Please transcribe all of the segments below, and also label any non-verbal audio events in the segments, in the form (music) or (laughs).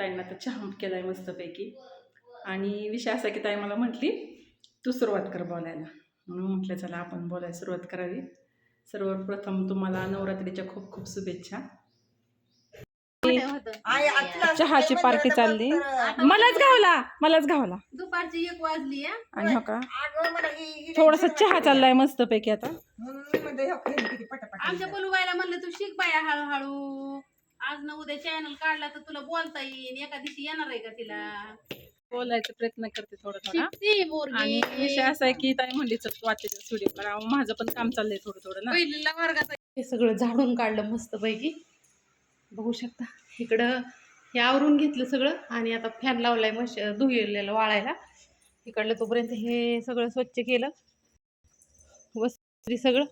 ताईंना तर चहा केलाय मस्तपैकी. आणि विषय असा की ताई मला म्हटली तू सुरुवात कर बोलायला. म्हणून म्हटलं चला आपण बोलायला सुरुवात करावी. सर्वप्रथम तुम्हाला नवरात्रीच्या खूप खूप शुभेच्छा. चहाची पार्टी चालली. मलाच घावला मलाच घावला. दुपारची एक वाजली आहे. आणि हो का? थोडासा चहा चाललाय मस्तपैकी आता. आमच्या पलूबाईला म्हणलं तू शिक बाया हळूहळू. आज ना उद्या चॅनल काढला तर तुला बोलता येईल एका दिवशी येणार आहे का तिला? बोलायचा प्रयत्न करते थोडा थोडा. शिकती आणि पोरगी विषय असा आहे की ताई म्हणली चल वाचायचं स्टुडिओ करा माझं पण काम चाललंय थोडं थोडं ना. पहिलीला वर्गात हे सगळं झाडून काढलं मस्त पैकी बघू शकता. इकडं हे आवरून घेतलं सगळं आणि आता फॅन लावलाय मश धुयलेलं वाळायला. इकडलं तोपर्यंत हे सगळं स्वच्छ केलं. वस्त्री सगळं.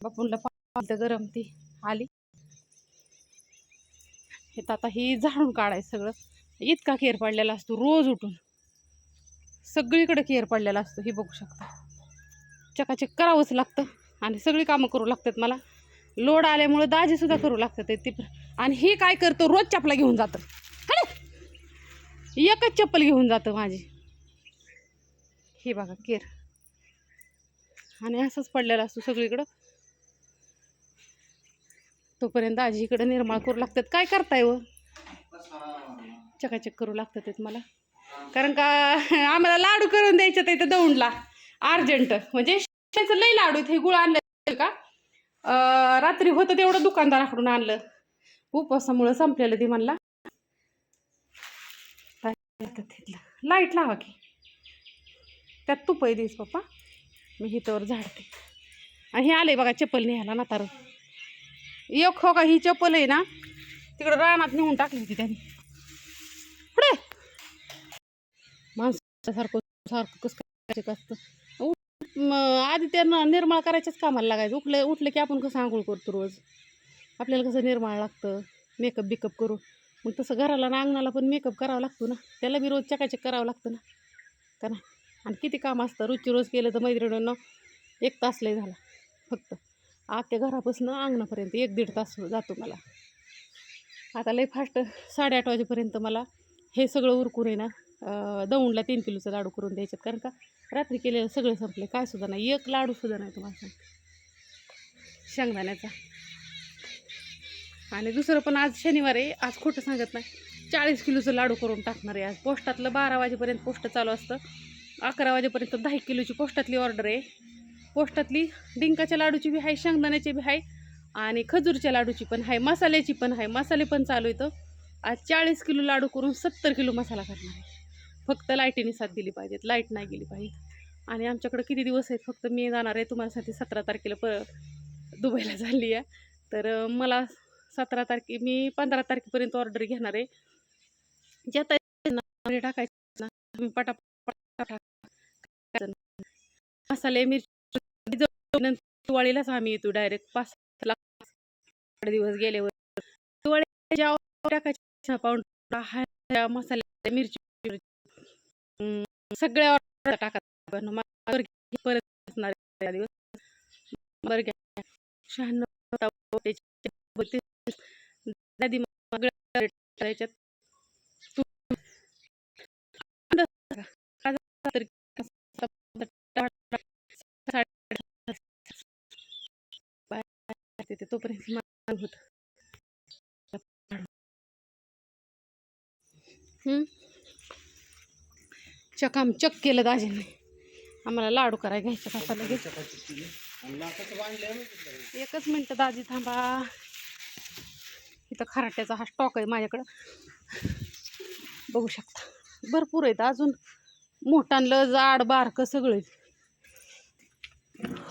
बापूंला पाहिलं गरम ती आली. हे तर आता ही झाडून काढायचं सगळं. इतका केअर पडलेला असतो रोज उठून. सगळीकडे केअर पडलेला असतो हे बघू शकता. चकाचक करावंच लागतं आणि सगळी कामं करू लागतात मला. लोड आल्यामुळे दाजीसुद्धा करू लागतात ती आणि हे काय करतो रोज चपला घेऊन जातं. एकच चप्पल घेऊन जातं माझी. हे बघा केर आणि असंच पडलेलं असतो सगळीकडं. तोपर्यंत दाजी निर्माण निर्माळ करू लागतात. काय करताय व चकाचक करू लागतात आहेत मला. कारण का आम्हाला लाडू करून द्यायचे ते इथं दौंडला. अर्जंट म्हणजे त्याचं लई लाडू हे गुळ आणलं का? रात्री होतं तेवढं दुकानदाराकडून आणलं. उपवासामुळं संपलेलं ते म्हणला. लाइट लावा की. त्यात तुपही आहे देस पप्पा. मी हिथवर झाडते. आणि हे आले बघा चप्पल न्यायला ना एक हो का ही चप्पल आहे ना तिकडं रानात नेऊन टाकली होती त्यांनी. पुढे! माणसासारखं सारखं कसं करायचं असतं. उठ- आधी त्यांना निर्माळ करायच्याच कामाला लागायचं. उठलं उठलं की आपण कसं आंघोळ करतो रोज? आपल्याला कसं निर्माळ लागतं? मेकअप बिकअप करू मग तसं घराला ना अंगणाला पण मेकअप करावा लागतो ना. त्याला बी रोज चकाचक करावं लागतं ना. का ना? आणि किती काम असतं? रोजची रोज केलं तर मैत्रिणींना एक तास लय झाला फक्त. आख्या घरापासून अंगणापर्यंत एक दीड तास जातो मला. आता लय फास्ट साडेआठ वाजेपर्यंत मला हे सगळं उरकून आहे ना दौंडला तीन किलोचं लाडू करून द्यायच्यात कारण का रात्री केलेलं सगळे संपले. काय सुद्धा नाही. एक लाडू सुद्धा नाही तुम्हाला शेंगदाण्याचा. आणि दुसरं पण आज शनिवार आहे. आज खोटं सांगत नाही. चाळीस किलोचं लाडू करून टाकणार आहे आज. पोस्टातलं बारा वाजेपर्यंत पोस्ट चालू असतं. अकरा वाजेपर्यंत दहा किलोची पोस्टातली ऑर्डर आहे. पोस्टातली डिंकाच्या लाडूची बी आहे शेंगदाण्याची बी आहे आणि खजूरच्या लाडूची पण आहे मसाल्याची पण आहे मसाले पण चालू येतं आज चाळीस किलो लाडू करून सत्तर किलो मसाला करणार आहे. फक्त लाईटीने साथ दिली पाहिजेत. लाइट नाही गेली पाहिजे. आणि आमच्याकडं किती दिवस आहेत? फक्त मी जाणार आहे. तुम्हासाठी सतरा तारखेला प दुबईला झाली आहे. तर मला सतरा तारखे मी पंधरा तारखेपर्यंत ऑर्डर घेणार आहे. ज्या तारखेला टाकायचं ना तुम्ही पटापट मसाले मिरची दिवाळीलाच आम्ही येतो डायरेक्ट पाच सात लाख दिवस गेल्यावर दिवाळीच्या टाकायच्या पाऊंड हा मिरची सगळ्यावर टाकत परत असणार दिवस. बरं घ्या शहाण्णव त्याचे बत्तीस दादी मग याच्यात तू- तिथे तोपर्यंत मान होत. चकाम चक केलं दाजीने. आम्हाला लाडू करायला घ्यायचं आता लगेच? एकच मिनटं दाजी थांबा. इथं खराट्याचा हा स्टॉक आहे माझ्याकडं. बघू शकता. भरपूर आहेत अजून. मोठांलं जाड बारकं सगळं.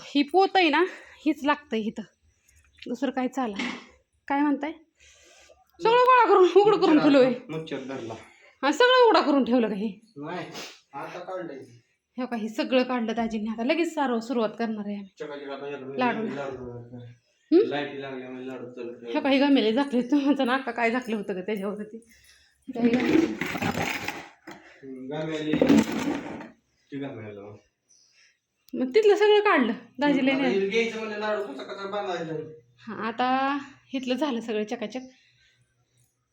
ही पोत आहे ना हीच लागतं इथं. दुसरं काय चाला? काय म्हणताय? (laughs) सगळं गोळा करून उघड करून ठेवलं आहे मच्छर धरला. हा सगळं उघडा करून ठेवलं का हे? नाही आता काढलंय हे का हे सगळं काढलं दाजीने. आता लगेच सारं सुरुवात करणार आहे आम्ही. लाडू. लाडू लाईटी लागल्यामुळे लाडू चालू हे काही गमेले झाकले तुमचं नाका काय झाकलं होतं का त्याच्यावरती? काही गमेले. गाम्याली ती गाम्याला मग तिथलं सगळं काढलं. दाजीला आता नाही. हे घ्यायचं म्हणजे लाडू कसा कसा बांधायचा हां आता इथलं झालं सगळं चकाचक.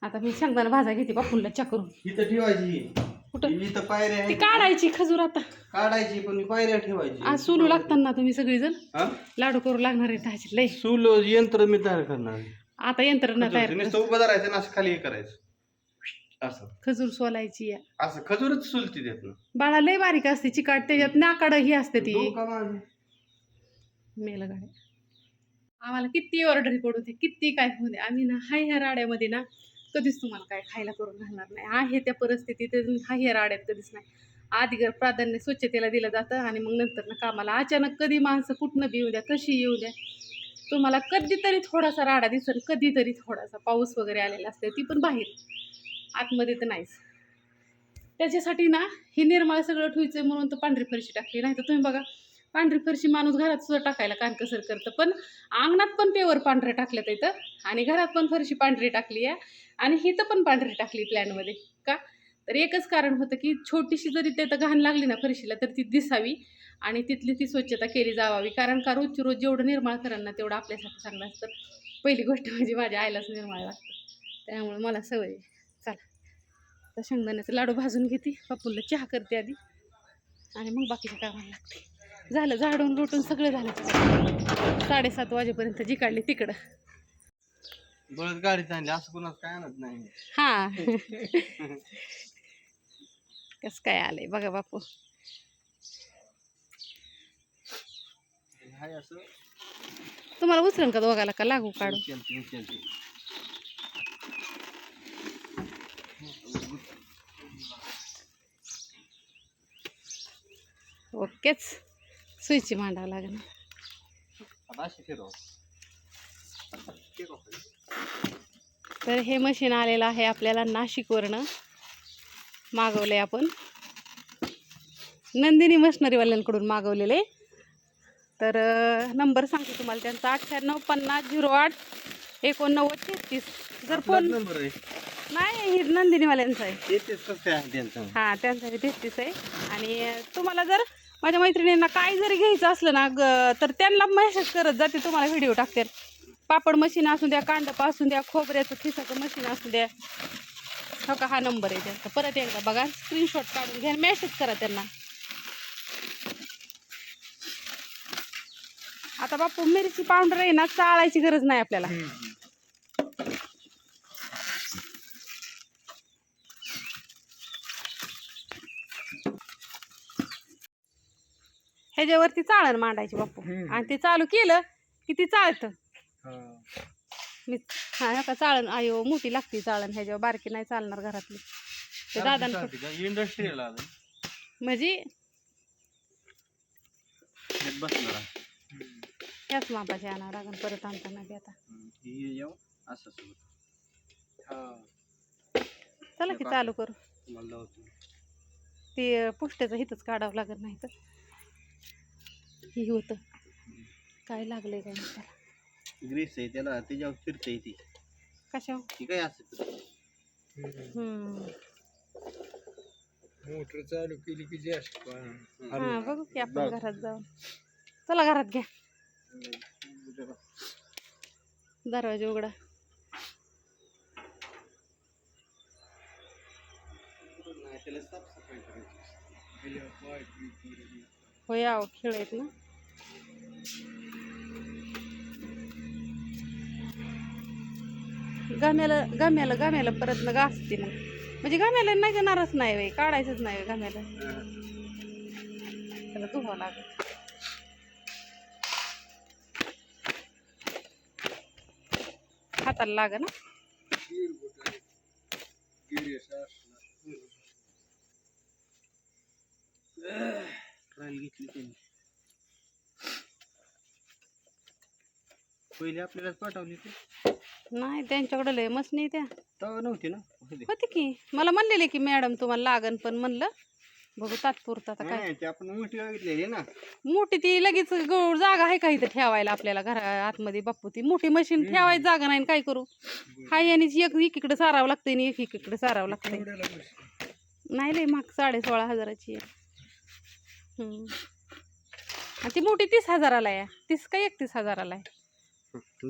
आता मी शेंगदाणा भाजा घेते बापूला चा करून इथं ठेवायची. कुठं? इथं पायऱ्या ती आहेत काढायची खजूर आता. काढायची पण पायऱ्या ठेवायची. आज सोलू लागताना तुम्ही सगळेजण? हा? लाडू करू लागणार आहे दहाचे लय. सूल यंत्र मी तयार करणार. आता यंत्रणा तयार. नुसतं उभं आणि असं खाली हे करायचं. असं. खजूर सोलायची या. असं खजूरच सुलती देत ना. बाळा लय बारीक असते चिकाट त्याच्यात नाकाड ही असते ती. डोका माझं. मेलं गाड्या आम्हाला किती ऑर्डर पडू दे किती काय होऊ दे. आम्ही ना हाय ह्या राड्यामध्ये ना कधीच तुम्हाला काय खायला करून घालणार नाही. आहे त्या परिस्थितीत हाय ह्या राड्यात कधीच नाही. आधी घर प्राधान्य स्वच्छतेला दिलं जातं आणि मग नंतर ना कामाला अचानक कधी माणसं कुठनं बी येऊ द्या कशी येऊ द्या. तुम्हाला कधीतरी थोडासा राडा दिसेल कधीतरी थोडासा पाऊस वगैरे आलेला असते ती पण बाहेर. आतमध्ये तर नाहीच. त्याच्यासाठी ना हे निर्माळ सगळं ठेवायचं म्हणून तर पांढरी फरशी टाकली. नाही तर तुम्ही बघा पांढरी फरशी माणूस घरात सुद्धा टाकायला कानकसर करतं. पण अंगणात पण पेवर पांढरं टाकल्यात इथं आणि घरात पण फरशी पांढरी टाकली आहे. आणि हिथं पण पांढरी टाकली प्लॅनमध्ये का? तर एकच कारण होतं की छोटीशी जरी तिथं घाण लागली ना फरशीला तर ती दिसावी. आणि तिथली ती स्वच्छता केली जावावी. कारण का रोजची रोज जेवढं निर्माळ करांना तेवढं आपल्यासाठी चांगलं असतं. पहिली गोष्ट म्हणजे माझ्या आईलाच निर्माळ लागतं. त्यामुळे मला सवय चला. तर शेंगदाण्याचं लाडू भाजून घेते. पप्पूला चहा करते आधी. आणि मग बाकीच्या कामाला लागते. झालं झाडून लोटून सगळं झालं. साडेसात वाजेपर्यंत जी काढली तिकडं. बळद गाडीत आणली असं कोणाच काय आणत नाही. हां. कसं काय आलंय बघा बापू. हाय असं? तुम्हाला उचलन का दोघाला का? लागू काढू उचलते. ओकेच. सुईची मांडावं लागेल? तर हे मशीन आलेलं आहे आपल्याला नाशिकवरनं. मागवलं आपण. नंदिनी मशनरीवाल्यांकडून मागवलेलं. आहे तर नंबर सांगते तुम्हाला त्यांचा. अठ्ठ्याण्णव पन्नास झिरो आठ एकोणनव्वद तेहतीस. जर फोन नंबर आहे. नाही हे नंदिनीवाल्यांचा आहे. हां त्यांचा तेहतीस आहे. आणि तुम्हाला जर माझ्या मैत्रिणींना काय जरी घ्यायचं असलं ना ग तर त्यांना मेसेज करत जाते तुम्हाला व्हिडिओ टाकते. पापड मशीन असू द्या कांदा असू द्या खोबऱ्याचं खिसाचं मशीन असू द्या. हो का? हा नंबर आहे त्यांचा. परत एकदा बघा स्क्रीनशॉट काढून घ्या मेसेज करा त्यांना. आता बापू मिरची पावडर आहे ना चाळायची गरज नाही आपल्याला. ह्याच्यावरती चाळण मांडायची बापू. हम्म. आणि ते चालू केलं की ती चालतं हा. मी हा चाळण आयो मोठी लागते चाळण ह्याच्यावर. बारकी नाही चालणार घरातली. ते दादांकडे का? इंडस्ट्रीयल आलं म्हणजे बसणार ह्याच मापाची आणावं लागेल परत आणताना बी आता. हे येऊ असं सोबत चला की चालू करू. मला लावतो. ते पुष्ट्याचं हिथंच काढावं लागत नाही तर हे होतं. काय लागलंय काय त्याला? ग्रीस आहे त्याला त्याच्यावर फिरते ती. कशा ती काय असं हम्म. मोटर चालू केली की जास्त हा बघू की आपण घरात जाऊन. चला घरात घ्या. दरवाजा उघडा. होय आहो खेळ आहेत ना. गम्याला गम्याला गम्याला परत न घासते मग. म्हणजे गम्याला नाही घेणारच नाही वे काढायचंच नाही व्हय गम्याला. त्याला धुवा लागेल. हाताला लाग ना? घेतली त्यांनी. पहिले आपल्यालाच पाठवली ते नाही त्यांच्याकडे लय मस्त नाही त्या. तेव्हा नव्हती ना? होती. होते की? मला म्हणलेले की मॅडम तुम्हाला लागन पण म्हणलं. बघू तात्पुरतं आता काय. नाही ते आपण मोठी बघितलेली ना. मोठी ती लगेच गौड जागा आहे का इथं ठेवायला आपल्याला घरा आतमध्ये बाप्पू ती? मोठी मशीन ठेवायची जागा नाही आणि काय करू? हाय आणि एक एकीकडे सारावं लागतंय आणि एक एकीकडे सारावं लागतंय. नाही लय माग साडे सोळा हजाराची आहे. हम्म. आणि ती मोठी तीस हजाराला आहे. तीस का एकतीस हजाराला आहे.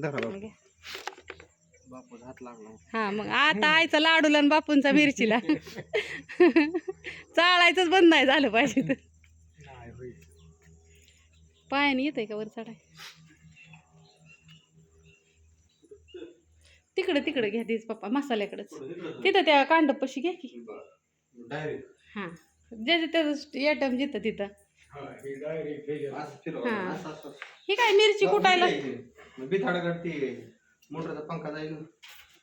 धरा घ्या. बापूच हात लागला. हा मग आता आईचा लाडूला आणि बापूंचा मिरचीला. चाळायचंच बंद नाही झालं पाहिजे तर. पायाने येतंय का वर चढाय? तिकडं तिकडं घ्या तीच पप्पा मसाल्याकडेच. तिथं त्या कांडपशी घ्या की. डायरेक्ट. हां. ज्याचं त्याचं एटम जिथं तिथं. हा हे असं फिरव. हा. असं असं ही काय मिरची कुटायला? बिथाडाकडे ते मोटरचा पंखा जाईल.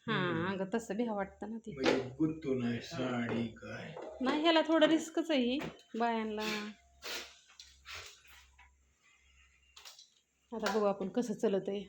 हां अगं तसं भ्या वाटतं ना ती. म्हणजे नाही साडी काय? नाही ह्याला थोडं रिस्कच आहे ही बायांना आता बघू आपण कसं चलत आहे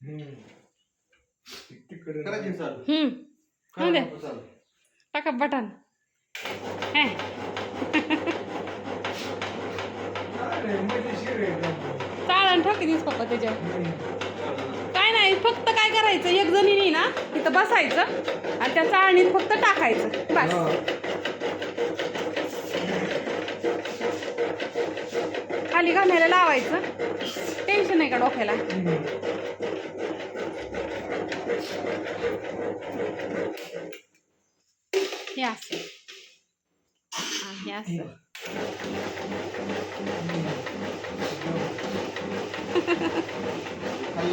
हम्म. तिकडे करायची सर हम्म हो द्या. सर टाका बटन हे मजेशीर आहे एकदम. चाळण ठोकी दिस पप्पा त्याच्यावर हम्म. काय नाही फक्त काय करायचं? एक जणीने ना तिथं बसायचं आणि त्या चाळणीत फक्त टाकायचं. बस. खाली घालायला लावायचं. टेन्शन नाही का डोक्याला. हे असं. हे असं खाली लावायचं हात दे. आणि rubber band आणावं. हा. हा फरशीवरती ही बसायची. आता जे हात खाली बसायचे.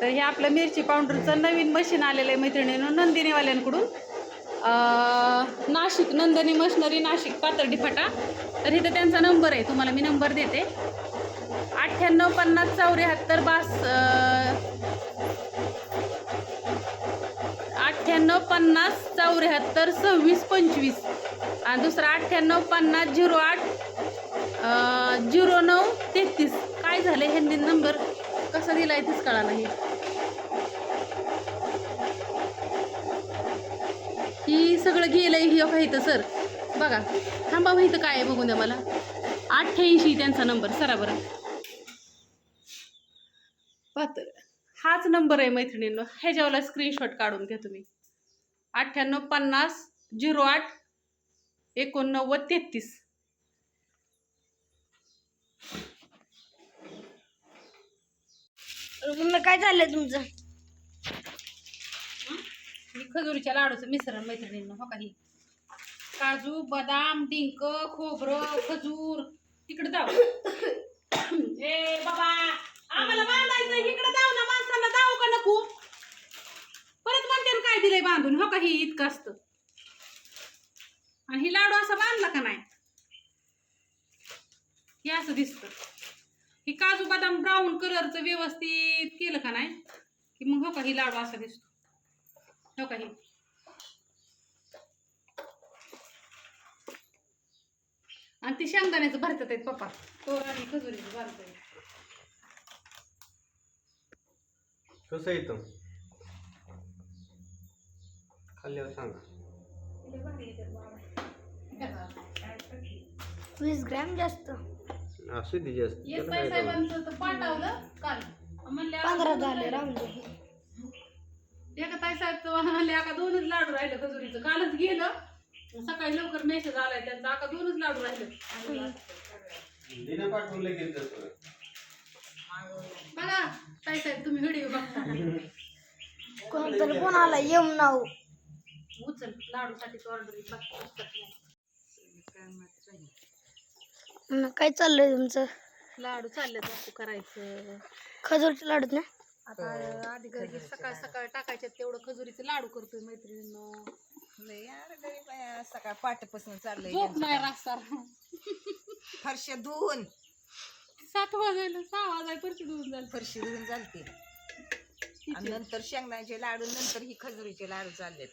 तर हे आपलं मिरची पावडरचं नवीन मशीन आलेलं आहे मैत्रिणीनं नंदिनीवाल्यांकडून. नाशिक नंदिनी मशनरी नाशिक पातर्डी फाटा तर इथं त्यांचा नंबर आहे तुम्हाला मी नंबर देते. अठ्ठ्याण्णव पन्नास चौऱ्याहत्तर बास अठ्ठ्याण्णव पन्नास चौऱ्याहत्तर सव्वीस पंचवीस. आणि दुसरा अठ्ठ्याण्णव पन्नास झिरो आठ झिरो नऊ तेहतीस. काय झालं ह्यांनी नंबर? कसा दिला आहे तेच कळा नाही ही सगळं गेलंय ही का इथं सर. बघा थांबा हो इथं काय आहे बघून द्या मला. अठ्ठ्याऐंशी त्यांचा नंबर सरा बरं. पाहतं हाच नंबर आहे मैत्रिणींनो. ह्याच्यावाला स्क्रीनशॉट काढून घ्या तुम्ही. अठ्ठ्याण्णव पन्नास झिरो आठ एकोणनव्वद तेहतीस. काय चाललंय तुमचं? ही? खजुरीच्या लाडूचं मिश्रण मैत्रिणींनो हो काही काजू बदाम डिंक खोबरं खजूर. तिकडे जाऊ. (coughs) ए बाबा! आम्हाला बांधायचं इकडे जाऊ ना माणसांना जाऊ का नको? परत म्हणते काय दिलंय बांधून? हो काही इतकं असतं? आणि ही लाडू असा बांधला का नाही? हे असं दिसतं. ही काजू बदाम ब्राऊन कलरचं व्यवस्थित केलं का नाही? की मग हो का ही लाडू असा दिसतो. हो का ही? आणि ती शेंगदाण्याचं भरतात आहेत पप्पा. तो आणि खजुरीचं भरत कसं येतं खाल्ल्यावर सांगा. वीस ग्रॅम जास्त. असू दे जास्त. येस त्याला काय करू? साहेबांचं तर पाठवलं काल. म्हणले पंधरा झाले राहून दे. एका म्हणले दोनच लाडू राहिले खजुरीचं. कालच गेलं. सकाळी लवकर मेसेज आलाय त्यांचा आका दोनच लाडू राहिले. दिनं पाठवून लगेच जातो. बघा ताई साहेब तुम्ही व्हिडिओ बघता. कोणतरी कोणाला येऊन नाव. उचल लाडूसाठी ऑर्डर मग काय चाललंय तुमचं? लाडू चालले बापू करायचं. खजूरचे लाडूत ना? आता आधी घरी सकाळ सकाळ टाकायच्यात तेवढं खजुरीचे लाडू करतोय मैत्रिणींनो. सकाळ पाठपासून चाललंय झोप नाही (laughs) फरशा धुवून. सात वाजायला सहा वाजाय परची धुवून जाईल. फरशी धुवून चालते आणि नंतर शेंगदाण्याचे लाडू नंतर ही खजुरीचे लाडू चाललेत.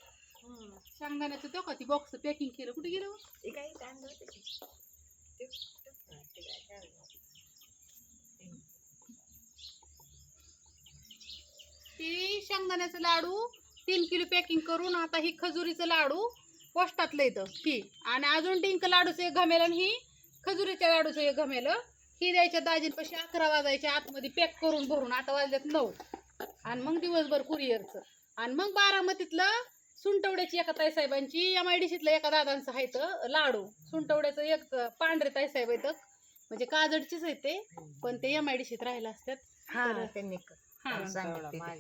शेंगदाण्याचं तो का ती बॉक्स पॅकिंग केलं? कुठे गेलं हो? ते काही आणलं होतं की? ते- ते काय काय ती शेंगदाण्याचं लाडू तीन किलो पॅकिंग करून आता ही खजुरीचं लाडू पोस्टातलं येतं ही. आणि अजून डिंक लाडूचं एक घमेलं आणि ही खजुरीच्या लाडूचं एक घमेलं. ही द्यायच्या दाजींपाशी अकरा वाजायच्या आतमध्ये पॅक करून भरून आता वाजल्यात नऊ. आणि मग दिवसभर कुरिअरचं आणि मग बारामतीतलं सुंटवड्याची एका ताईसाहेबांची एम आय डी सीतलं एका दादांचं आहे तर लाडू. सुंटवड्याचं एक पांढरे ताईसाहेब आहेत. म्हणजे काजडचीच आहेत ते पण ते एम आय डी सीत राहिला असतात हा. त्यांनी हा.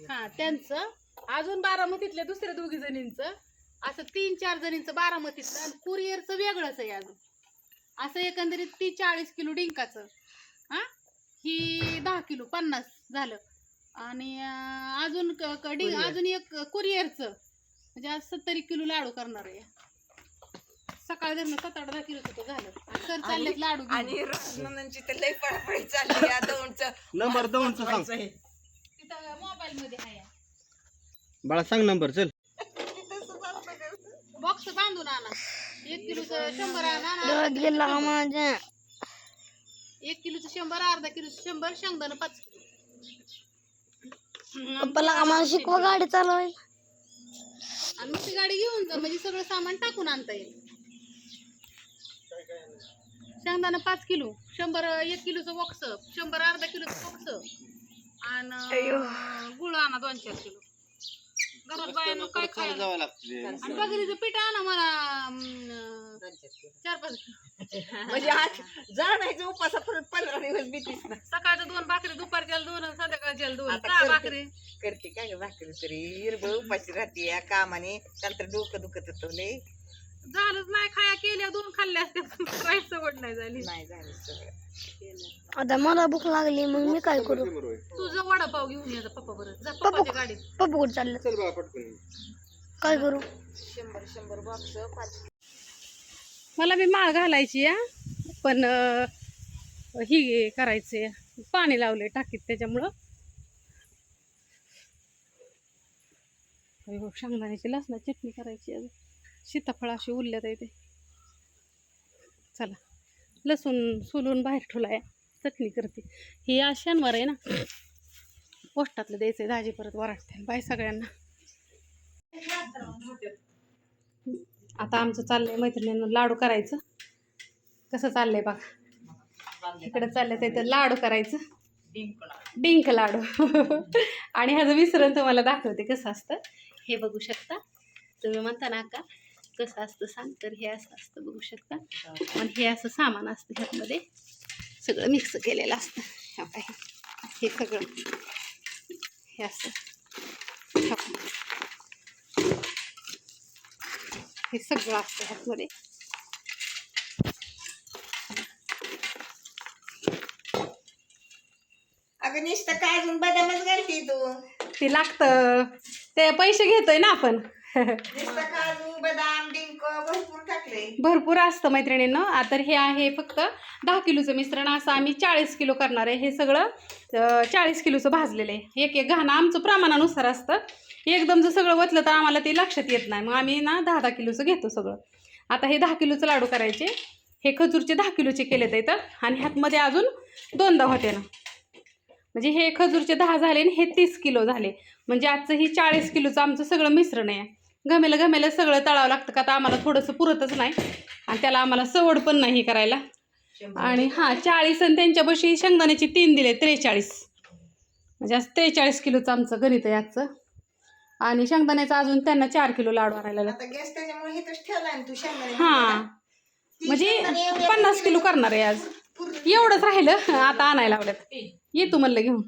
हा. त्यांचं. अजून बारामतीतल्या दुसऱ्या दोघी जणींचं. असं तीन चार जणींचं बारामतीतलं. आणि कुरिअरचं वेगळंच आहे अजून. असं एकंदरीत ती चाळीस किलो डिंकाचं. हा? ही दहा किलो पन्नास झालं. आणि अजून क- क- डिं अजून एक कुरिअरचं. म्हणजे आज सत्तरी किलो लाडू करणार आहे. सकाळ धरणं सात आठ दहा किलो तर झालं. तर चाललेत लाडू घेऊन. आणि राजनंदनची तर लई पळापळी चालली या दोनचं नंबर दोनचं सांग. तिथं मोबाईल मध्ये आहे. बाळा सांग नंबर चल. बॉक्स बांधून आणा. एक किलोचं शंभर आणा. आणि डोळ्यात गेला का माझ्या एक किलोचं शंभर अर्धा किलोचं शंभर शेंगदाणं पाच किलो. पप्पाला शिकवा गाडी चालवायला. आणि मग ती गाडी घेऊन जा म्हणजे सगळं सामान टाकून आणता येईल. शेंगदाणं पाच किलो शंभर एक किलोचं बॉक्स शंभर अर्धा किलोचं बॉक्स आणि गुळ आणा दोन चार किलो. घरात बायानं काय खायला जावं लागतं आणि बघरीचं पीठ आणा मला अं, चार पाच म्हणजे आज जाणायचं उपासा परत पंधरा दिवस ना. सकाळचं दोन भाकरी दुपारच्या दोन आणि संध्याकाळच्या दोन. आता सहा करते. भाकरी. करते काय गं भाकरी तरी? हिरबळ उपाशी राहते या कामाने. त्याला तर डोकं दुखत होतं लय झालंच नाही खाया केल्या दोन खाल्ल्या असत्या. पण सवड नाही झाली. नाही झालं सगळं आता मला भूक लागली मग मी काय करू? तुझं वडापाव घेऊन ये पप्पा बरं. जा पप्पाच्या गाडीत. पप्पा कुठे चाललं? चल बाळा पटकन. काय करू? शंभर शंभर बॉक्स पाच. मला बी माळ घालायची या पण अं, ही करायचे पाणी लावले टाकीत त्याच्यामुळं. अयो, शेंगदाण्याची लसणा चटणी करायची अजून. सीताफळ अशी उरल्यात आहे ते. चला लसूण सोलून बाहेर ठेवला आहे चटणी करते. ही आज शनिवार आहे ना. पोस्टातलं द्यायचं आहे दाजी परत वराटते बाय सगळ्यांना. आता आमचं चाललंय मैत्रिणींना लाडू करायचं. कसं चाललंय बघा. इकडे चाललंय ते तर लाडू करायचं. डिंक लाडू. (laughs) आणि ह्याचं विसरण तुम्हाला दाखवते कसं असतं. हे बघू शकता. तुम्ही म्हणता ना का कसं असतं सांग तर हे असं असतं बघू शकता. आणि हे असं सामान असतं ह्यामध्ये. सगळं मिक्स केलेलं असतं. ह्या काही हे सगळं. हे असं. हे सगळं असतं ह्यामध्ये. अगं नुसतं काजून बदामच घालते तू? ते लागतं. ते पैसे घेतोय ना आपण. नुसतं काजू बदाम? भरपूर असतं मैत्रिणींनो. आता तर हे आहे फक्त दहा किलोचं मिश्रण. असं आम्ही चाळीस किलो करणार आहे. हे सगळं चाळीस किलोचं भाजलेलं आहे. एक एक घाणं आमचं प्रमाणानुसार असतं. एकदम जर सगळं वतलं तर आम्हाला ते लक्षात येत नाही. मग आम्ही ना दहा दहा किलोचं घेतो सगळं. आता हे दहा किलोचं लाडू करायचे. हे खजूरचे दहा किलोचे केले तर आणि ह्यातमध्ये अजून दोनदा होते ना. म्हणजे हे खजूरचे दहा झाले आणि हे तीस किलो झाले. म्हणजे आजचं ही चाळीस किलोचं आमचं सगळं मिश्रण आहे. घमेलं घमेलं सगळं तळावं लागतं का? तर आम्हाला थोडंसं पुरतच नाही. आणि त्याला आम्हाला सवड पण नाही करायला. आणि हां चाळीस आणि त्यांच्यापाशी शेंगदाण्याचे तीन दिले त्रेचाळीस. म्हणजे असं त्रेचाळीस किलोचं आमचं गणित आहे आजचं. आणि शेंगदाण्याचं अजून त्यांना चार किलो लाडू आणायला लागले आता गॅस त्याच्यामुळे इथंच ठेवला ना तू शेंगदाणे हां. म्हणजे पन्नास किलो करणार आहे आज. एवढंच राहिलं. आता आणायला लावल्यात. ये तू म्हणलं घेऊन.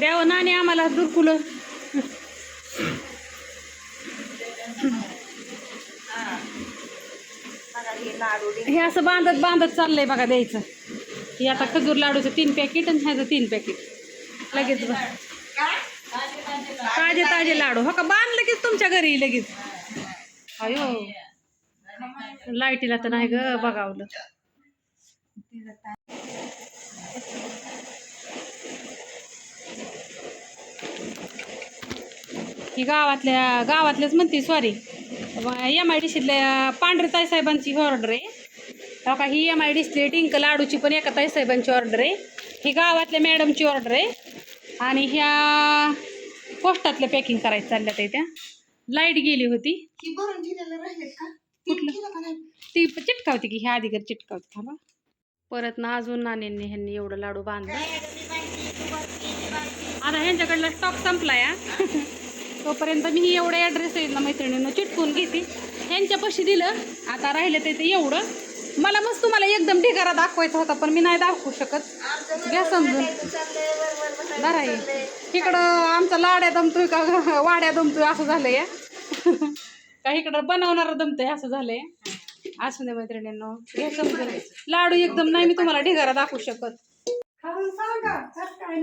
द्यावं नाणे आम्हाला दुरकुलं. हे हे असं बांधत बांधत चाललंय बघा द्यायचं. हे आता खजूर लाडूचं तीन पॅकेट आणि ह्याचं तीन पॅकेट लगेच बघ. ताजे ताजे लाडू. हो का? बांध लगेच तुमच्या घरी लगेच. अयो. लाईटीला तर नाही ग बघावलं. ही गावातल्या गावातल्याच म्हणते सॉरी एम आय डी सीतल्या पांढरे ताई साहेबांची ऑर्डर आहे. हो का ही एम आय डिस्प्ले टिंक लाडूची पण एका ताईसाहेबांची ऑर्डर आहे. ही गावातल्या मॅडमची ऑर्डर आहे. आणि ह्या पोस्टातल्या पॅकिंग करायचं चालल्या त्या त्या. लाइट गेली होती. ही कुठलं? ती चिटकावती की ह्या आधीगर चिटकावती थांबा. परत ना अजून नाण्यांनी ह्यांनी एवढं लाडू बांधलं. आता ह्यांच्याकडला स्टॉक संपलाय हा. (laughs) तोपर्यंत मी ही एवढे ॲड्रेस आहेत ना मैत्रिणीनं चिटकून घेते. ह्यांच्यापाशी दिलं आता राहिलं ते एवढं. मला मस्त तुम्हाला एकदम ढिगारा दाखवायचा होता पण मी नाही दाखवू शकत. घ्या समजून. बरं आहे इकडं आमचा लाड्या दमतोय का? वाड्या दमतोय असं झालंय. या. का इकडं बनवणारं दमतोय असं झालंय. असू दे मैत्रिणींनो घ्या समजून. लाडू एकदम नाही मी तुम्हाला ढिगारा दाखवू शकत.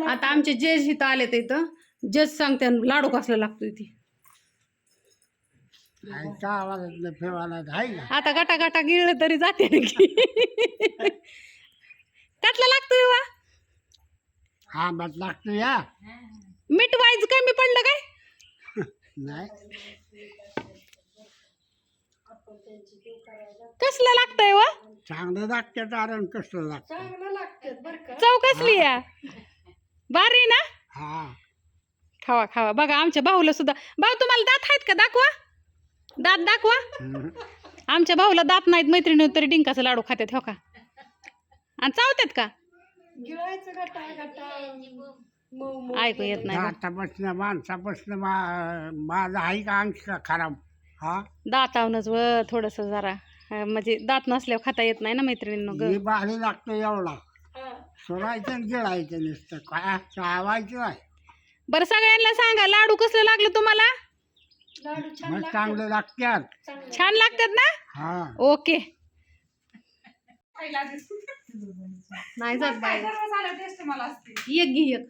आता आमचे जेज इथं आले तर इथं. जज सांगते लाडू कसला लागतोय ती आता गटा गटा गिळलं तरी जाते की कसला लागतोय वा. हा मत लागतो या. मीठ वाईज कमी पडलं काय? नाही. कसलं लागतंय वा? चांगलं लागतं कारण कसं लागतं चव कसली या. बारी ना? हा. खावा खावा. बघा आमच्या भाऊला सुद्धा. भाऊ तुम्हाला दात आहेत का? दाखवा. दात दाखवा. आमच्या भाऊला दात नाहीत मैत्रिणी तरी डिंकाचा लाडू खात्यात हो का? आणि चावतात का? ऐकू येत नाही. दातापासनं माणसापासनं मा माझा आहे का अंश का खराब? हा? दातावनच व थोडस जरा. म्हणजे दात नसल्यावर खाता येत नाही ना मैत्रिणींनो ग? हे बाहेर लागतो एवढा. सोडायचं आणि गिळायचं नुसतं. काय? चावायचं आहे बरं सगळ्यांना सांगा लाडू कसलं लागलं तुम्हाला? मग चांगलं लागतात. छान लागतात. ना? हा. ओके. नाही जात एक घे एक.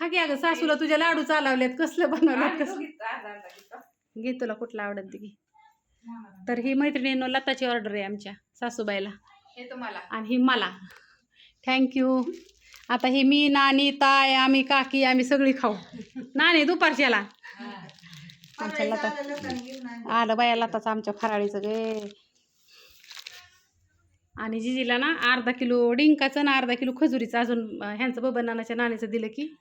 खा की अगं सासूला तुझ्या लाडू चालवलेत. कसलं बनवलं कसं घे तुला कुठला आवडत ते घे तर ही मैत्रिणींनो लताची ऑर्डर आहे आमच्या सासूबाईला. हे तुम्हाला. आणि ही मला. थँक्यू आता ही मी नानी ताय आम्ही काकी आम्ही सगळी खाऊ. नानी दुपारच्याला. आमच्या लता आलं बाया लताचं आमच्या फराळीचं गे. आणि जिजीला ना अर्धा किलो डिंकाचं ना अर्धा किलो खजुरीचं अजून ह्यांचं बबन नानाच्या नानीचं दिलं की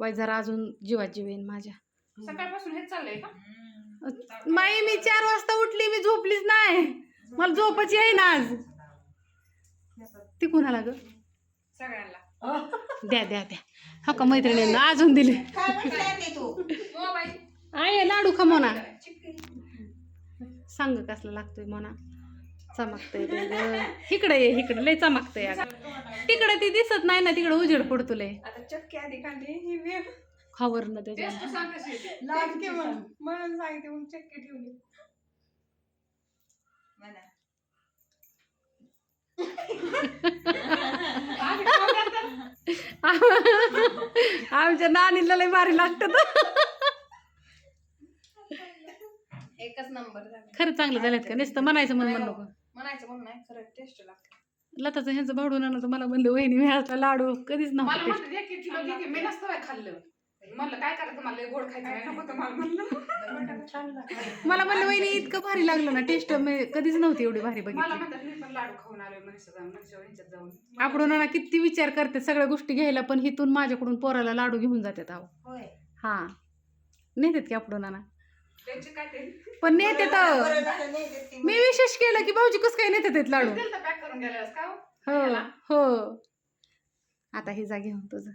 वाय जरा अजून जीवात जीव येईन माझ्या. सकाळपासून हेच चाललंय का? माई मी चार वाजता उठली मी झोपलीच नाही. मला झोपच येईन आज. ती कुणाला ग? सगळ्यांना. द्या द्या द्या. हा का मैत्रिणींना अजून दिले. मोबाईल आहे लाडू खा मोना. सांग कसला लागतोय मोना. चमकतंय. इकडे ये इकडे. लय चमकतंय अगं. तिकडे ती दिसत नाही ना तिकडे उजेड पडतो लय. आता चक्की आधी काढली ही वेळ. खावर ना त्याच्या म्हणून म्हणून सांगते मग चक्की ठेवली. आमच्या नानीला लय भारी लागतं. एकच नंबर खरं चांगलं झालं का? नुसतं म्हणायचं म्हणून म्हणू नको म्हणायचं म्हणून नाही खरं टेस्ट लागतं. लताचं ह्यांचं भावडून आणलं तर मला म्हणलं वहिनी मी आता लाडू कधीच मला नव्हतं म्हणलं एक किलो घे की मी नसतं बाई खाल्लं. म्हणलं काय करायचं? मला लय गोड खायचं नाही नको तर मला म्हणलं मला म्हणलं वहिनी इतकं भारी लागलं ना टेस्ट मी कधीच नव्हती एवढी भारी मला बघितली म्हणतात मी पण लाडू खाऊन आलोय मनीषा जाऊन मनीषा ह्यांच्यात जाऊन. आपण ना किती विचार करते सगळ्या गोष्टी घ्यायला पण हिथून माझ्याकडून पोराला लाडू घेऊन जातात अहो. होय. हा. नेतात की आपण ना त्यांची काय ते? पण नेते तर बरं झालं नाही देत ती. मी विशेष केलं की भाऊजी कसं काय नेतात आहेत लाडू? दिलं पॅक करून गेल्यास का हो? हो हो. आता हे जा घेऊन तुझं.